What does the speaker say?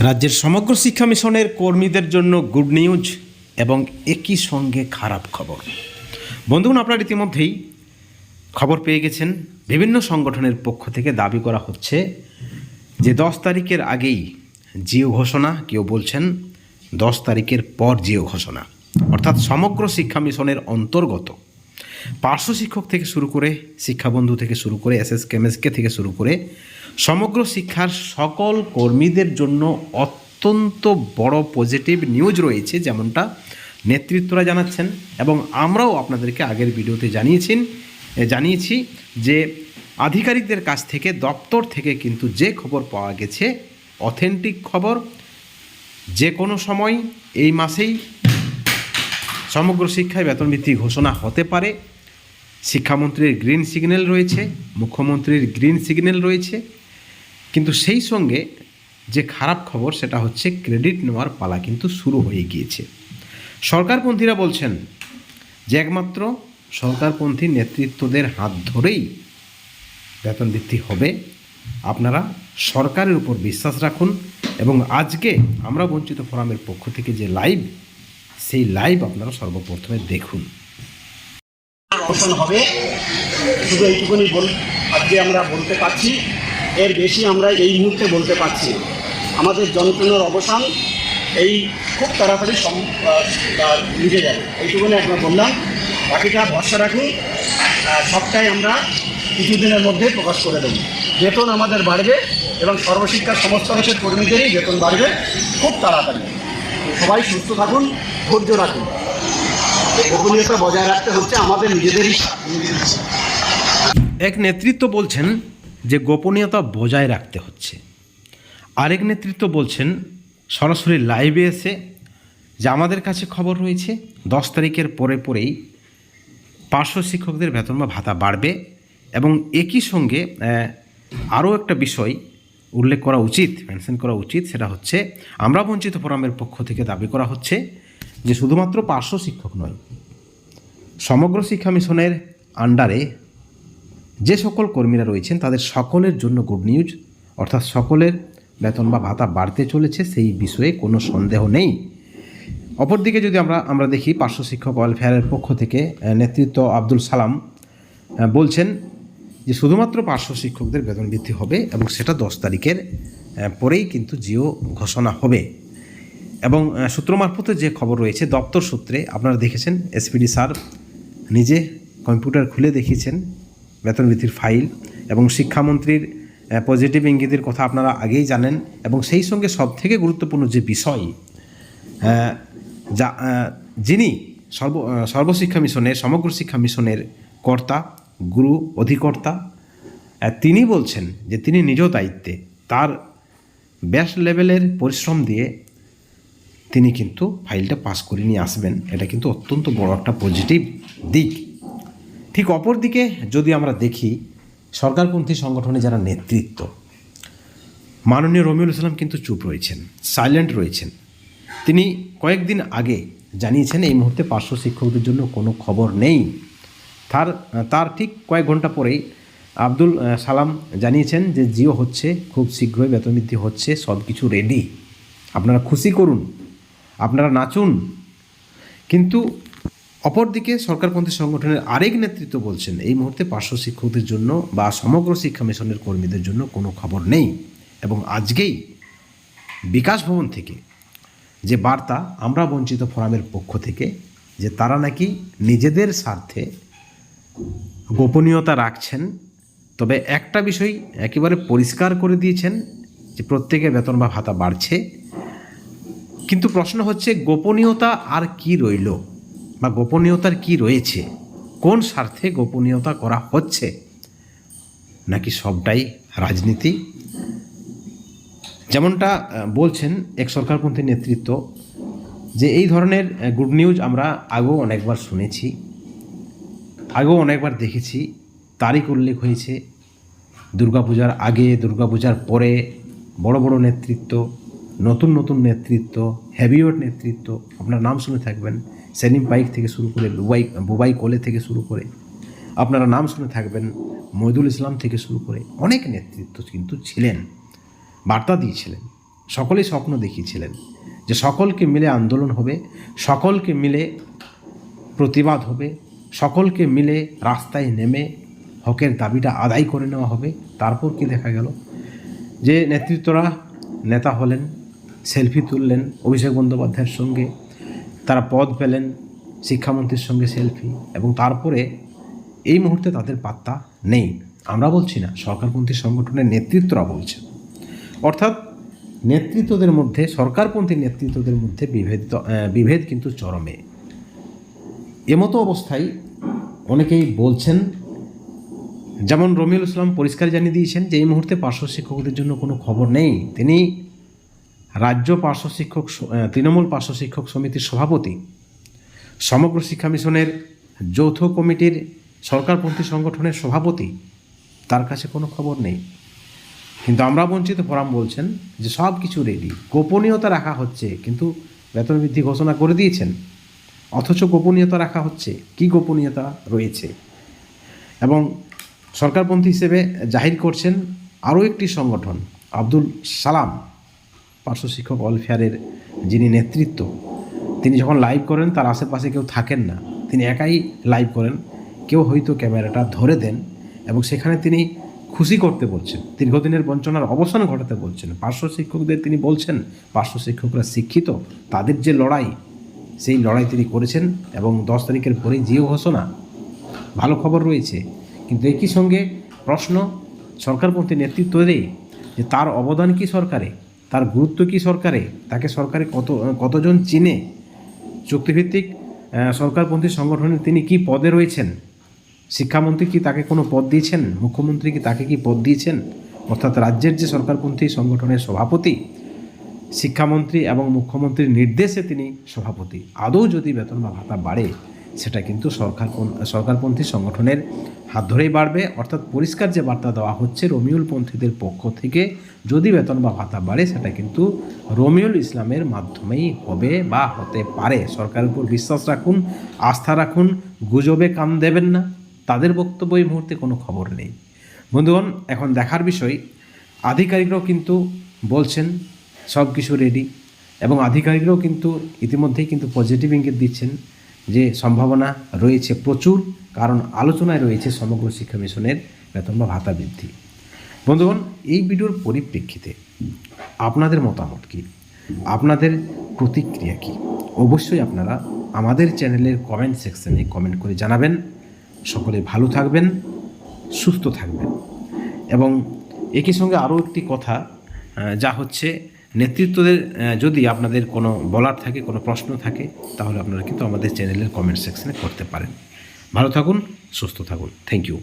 রাজ্যের সমগ্র শিক্ষা মিশনের কর্মীদের জন্য গুড নিউজ এবং একই সঙ্গে খারাপ খবর। বন্ধুগণ, আপনারা ইতিমধ্যেই খবর পেয়ে গেছেন। বিভিন্ন সংগঠনের পক্ষ থেকে দাবি করা হচ্ছে যে দশ তারিখের আগেই জিও ঘোষণা, কেউ বলছেন দশ তারিখের পর জিও ঘোষণা। অর্থাৎ সমগ্র শিক্ষা মিশনের অন্তর্গত পার্শ্ব শিক্ষক থেকে শুরু করে শিক্ষাবন্ধু থেকে শুরু করে এস এস কেমএসকে থেকে শুরু করে সমগ্র শিক্ষার সকল কর্মীদের জন্য অত্যন্ত বড় পজিটিভ নিউজ রয়েছে, যেমনটা নেতৃত্বরা জানাচ্ছেন এবং আমরাও আপনাদেরকে আগের ভিডিওতে জানিয়েছেন জানিয়েছি যে আধিকারিকদের কাছ থেকে, দপ্তর থেকে কিন্তু যে খবর পাওয়া গেছে অথেন্টিক খবর যে কোনো সময় এই মাসেই সমগ্র শিক্ষায় বেতন বৃদ্ধি ঘোষণা হতে পারে। শিক্ষামন্ত্রীর গ্রিন সিগন্যাল রয়েছে, মুখ্যমন্ত্রীর গ্রিন সিগন্যাল রয়েছে, কিন্তু সেই সঙ্গে যে খারাপ খবর সেটা হচ্ছে ক্রেডিট নেওয়ার পালা কিন্তু শুরু হয়ে গিয়েছে। সরকারপন্থীরা বলছেন যে একমাত্র সরকারপন্থী নেতৃত্বদের হাত ধরেই বেতন বৃদ্ধি হবে। আপনারা সরকারের উপর বিশ্বাস রাখুন এবং আজকে আমরা বঞ্চিত ফোরামের পক্ষ থেকে যে লাইভ সেই লাইভ আপনারা সর্বপ্রথমে দেখুন। অবসান হবে। শুধু এইটুকুনি বল আজকে আমরা বলতে পারছি। এর বেশি আমরা এই মুহূর্তে বলতে পারছি আমাদের যন্ত্রণার অবসান এই খুব তাড়াতাড়ি সম মিটে যাবে। এইটুকুনি আমরা বললাম। বাকিটা ভরসা রাখুন। সবটাই আমরা কিছুদিনের মধ্যে প্রকাশ করে দেবো। বেতন আমাদের বাড়বে এবং সর্বশিক্ষার সমস্ত অংশের কর্মীদেরই বেতন বাড়বে খুব তাড়াতাড়ি। সবাই সুস্থ থাকুন, ধৈর্য রাখুন। গোপনীয়তা বজায় রাখতে হচ্ছে আমাদের নিজেদেরই এক নেতৃত্ব বলছেন যে গোপনীয়তা বজায় রাখতে হচ্ছে। আরেক নেতৃত্ব বলছেন, সরাসরি লাইভে এসে যে আমাদের কাছে খবর রয়েছে, দশ তারিখের পরে পরেই পার্শ্ব শিক্ষকদের বেতন বা ভাতা বাড়বে এবং একই সঙ্গে আরও একটা বিষয় উল্লেখ করা উচিত মেনশন করা উচিত, সেটা হচ্ছে, আমরা বঞ্চিত ফোরামের পক্ষ থেকে দাবি করা হচ্ছে যে শুধুমাত্র পার্শ্ব শিক্ষক নয়, সমগ্র শিক্ষা মিশনের আন্ডারে যে সকল কর্মীরা রয়েছেন, তাদের সকলের জন্য গুড নিউজ অর্থাৎ সকলের বেতন বা ভাতা বাড়তে চলেছে, সেই বিষয়ে কোনো সন্দেহ নেই। অপরদিকে যদি আমরা আমরা দেখি, পার্শ্ব শিক্ষক ওয়েলফেয়ারের পক্ষ থেকে নেতৃত্ব আব্দুল সালাম বলছেন যে শুধুমাত্র পার্শ্ব শিক্ষকদের বেতন বৃদ্ধি হবে এবং সেটা দশ তারিখের পরেই কিন্তু জিও ঘোষণা হবে। এবং সূত্র মারফতে যে খবর রয়েছে, দপ্তর সূত্রে আপনারা দেখেছেন এসপিডি স্যার নিজে কম্পিউটার খুলে দেখিয়েছেন বেতন বৃদ্ধির ফাইল এবং শিক্ষামন্ত্রীর পজিটিভ ইঙ্গিতের কথা আপনারা আগেই জানেন এবং সেই সঙ্গে সবথেকে গুরুত্বপূর্ণ যে বিষয় যা যিনি সর্ব সর্বশিক্ষা মিশনের, সমগ্র শিক্ষা মিশনের কর্তা, গুরু, অধিকর্তা তিনি বলছেন যে তিনি নিজ দায়িত্বে তার ব্যাস লেভেলের পরিশ্রম দিয়ে তিনি কিন্তু ফাইলটা পাস করে নিয়ে আসবেন। এটা কিন্তু অত্যন্ত বড় একটা পজিটিভ দিক। ঠিক অপরদিকে যদি আমরা দেখি, সরকারপন্থী সংগঠনে যারা নেতৃত্ব, মাননীয় রমিউল ইসলাম কিন্তু চুপ রয়েছেন সাইলেন্ট রয়েছেন। তিনি কয়েকদিন আগে জানিয়েছেন, এই মুহূর্তে পার্শ্ব শিক্ষকদের জন্য কোনো খবর নেই। তার তার ঠিক কয়েক ঘণ্টা পরেই আব্দুল সালাম জানিয়েছেন যে জিও হচ্ছে, খুব শীঘ্রই বেতন বৃদ্ধি হচ্ছে সব কিছু রেডি আপনারা খুশি করুন। আপনারা নাচুন। কিন্তু অপরদিকে সরকারপন্থী সংগঠনের আরেক নেতৃত্ব বলছেন, এই মুহূর্তে পার্শ্ব শিক্ষকদের জন্য বা সমগ্র শিক্ষা মিশনের কর্মীদের জন্য কোনো খবর নেই। এবং আজকেই বিকাশ ভবন থেকে যে বার্তা আমরা বঞ্চিত ফোরামের পক্ষ থেকে, যে তারা নাকি নিজেদের স্বার্থে গোপনীয়তা রাখছেন, তবে একটা বিষয় একেবারে পরিষ্কার করে দিয়েছেন, যে প্রত্যেকের বেতন বা ভাতা বাড়ছে। কিন্তু প্রশ্ন হচ্ছে, গোপনীয়তা আর কি রইল? বা গোপনীয়তার কি রয়েছে? কোন স্বার্থে গোপনীয়তা করা হচ্ছে? নাকি সবটাই রাজনীতি? যেমনটা বলছেন এক সরকারপন্থী নেতৃত্ব যে এই ধরনের গুড নিউজ আমরা আগেও অনেকবার শুনেছি, আগেও অনেকবার দেখেছি। তারিখ উল্লেখ হয়েছে, দুর্গাপূজার আগে, দুর্গাপূজার পরে, বড় বড় নেতৃত্ব নতুন নতুন নেতৃত্ব হেভিওয়েট নেতৃত্ব, আপনার নাম শুনে থাকবেন, সেলিম পাইক থেকে শুরু করে বুবাই বুবাই কোলে থেকে শুরু করে আপনারা নাম শুনে থাকবেন মহিদুল ইসলাম থেকে শুরু করে অনেক নেতৃত্ব কিন্তু ছিলেন, বার্তা দিয়েছিলেন, সকলেই স্বপ্ন দেখিয়েছিলেন যে সকলকে মিলে আন্দোলন হবে, সকলকে মিলে প্রতিবাদ হবে, সকলকে মিলে রাস্তায় নেমে হকের দাবিটা আদায় করে নেওয়া হবে। তারপর কি দেখা গেল? যে নেতৃত্বরা নেতা হলেন সেলফি তুললেন অভিষেক বন্দ্যোপাধ্যায়ের সঙ্গে, তারা পদ পেলেন শিক্ষামন্ত্রীর সঙ্গে সেলফি এবং তারপরে এই মুহূর্তে তাদের পাত্তা নেই। আমরা বলছি না, সরকারপন্থী সংগঠনের নেতৃত্বরা বলছে অর্থাৎ নেতৃত্বদের মধ্যে, সরকারপন্থী নেতৃত্বদের মধ্যে বিভেদ বিভেদ কিন্তু চরমে। এমতো অবস্থায় অনেকেই বলছেন, যেমন রমিউল ইসলাম পরিষ্কার জানিয়ে দিয়েছেন যে এই মুহূর্তে পার্শ্ব শিক্ষকদের জন্য কোনো খবর নেই। তিনি রাজ্য পার্শ্ব শিক্ষক তৃণমূল পার্শ্ব শিক্ষক সমিতির সভাপতি, সমগ্র শিক্ষা মিশনের যৌথ কমিটির সরকারপন্থী সংগঠনের সভাপতি, তার কাছে কোনো খবর নেই। কিন্তু আমরা বঞ্চিত, ফোরাম বলছেন যে সব কিছু রেডি গোপনীয়তা রাখা হচ্ছে, কিন্তু বেতন বৃদ্ধি ঘোষণা করে দিয়েছেন। অথচ গোপনীয়তা রাখা হচ্ছে, কি গোপনীয়তা রয়েছে? এবং সরকারপন্থী হিসেবে জাহির করছেন আরও একটি সংগঠন, আব্দুল সালাম। পার্শ্ব শিক্ষক ওয়েলফেয়ারের যিনি নেতৃত্ব, তিনি যখন লাইভ করেন, তার আশেপাশে কেউ থাকেন না। তিনি একাই লাইভ করেন। কেউ হয়তো ক্যামেরাটা ধরে দেন এবং সেখানে তিনি খুশি করতে বলছেন। দীর্ঘদিনের বঞ্চনার অবসান ঘটাতে বলছেন। পার্শ্ব শিক্ষকদের তিনি বলছেন, পার্শ্ব শিক্ষকরা শিক্ষিত, তাদের যে লড়াই, সেই লড়াই তিনি করেছেন এবং দশ তারিখের পরেই জিও ঘোষণা। ভালো খবর রয়েছে। কিন্তু একই সঙ্গে প্রশ্ন সরকারপন্থী নেতৃত্বেরই যে তার অবদান কি সরকারে? তার গুরুত্ব কি সরকারে? তাকে সরকারে কত, কতজন চিনে? চুক্তিভিত্তিক সরকারপন্থী সংগঠনে তিনি কি পদে রয়েছেন? শিক্ষামন্ত্রী কি তাকে কোনো পদ দিয়েছেন? মুখ্যমন্ত্রী কি তাকে কি পদ দিয়েছেন? অর্থাৎ রাজ্যের যে সরকারপন্থী সংগঠনের সভাপতি, শিক্ষামন্ত্রী এবং মুখ্যমন্ত্রীর নির্দেশে তিনি সভাপতি। আদৌ যদি বেতন বা ভাতা বাড়ে সেটা কিন্তু সরকার সরকারপন্থী সংগঠনের হাত ধরেই বাড়বে। অর্থাৎ পরিষ্কার যে বার্তা দেওয়া হচ্ছে রমিউল পন্থীদের পক্ষ থেকে, যদি বেতন বা ভাতা বাড়ে, সেটা কিন্তু রমিউল ইসলামের মাধ্যমেই হবে বা হতে পারে। সরকারের উপর বিশ্বাস রাখুন, আস্থা রাখুন, গুজবে কান দেবেন না। তাদের বক্তব্য এই মুহূর্তে কোনো খবর নেই। বন্ধুগণ, এখন দেখার বিষয়, আধিকারিকরাও কিন্তু বলছেন সব কিছু রেডি এবং আধিকারিকরাও কিন্তু ইতিমধ্যেই কিন্তু পজিটিভ ইঙ্গিত দিচ্ছেন। যে সম্ভাবনা রয়েছে প্রচুর, কারণ আলোচনায় রয়েছে সমগ্র শিক্ষা মিশনের বেতন বা ভাতা বৃদ্ধি। বন্ধুগণ, এই ভিডিওর পরিপ্রেক্ষিতে আপনাদের মতামত কী? আপনাদের প্রতিক্রিয়া কী? অবশ্যই আপনারা আমাদের চ্যানেলের কমেন্ট সেকশনে কমেন্ট করে জানাবেন। সকলে ভালো থাকবেন, সুস্থ থাকবেন। এবং একই সঙ্গে আরও একটি কথা যা হচ্ছে নেতৃত্বদের যদি আপনাদের কোনো বলার থাকে, কোনো প্রশ্ন থাকে, তাহলে আপনারা কিন্তু আমাদের চ্যানেলের কমেন্ট সেকশনে করতে পারেন। ভালো থাকুন, সুস্থ থাকুন। Thank you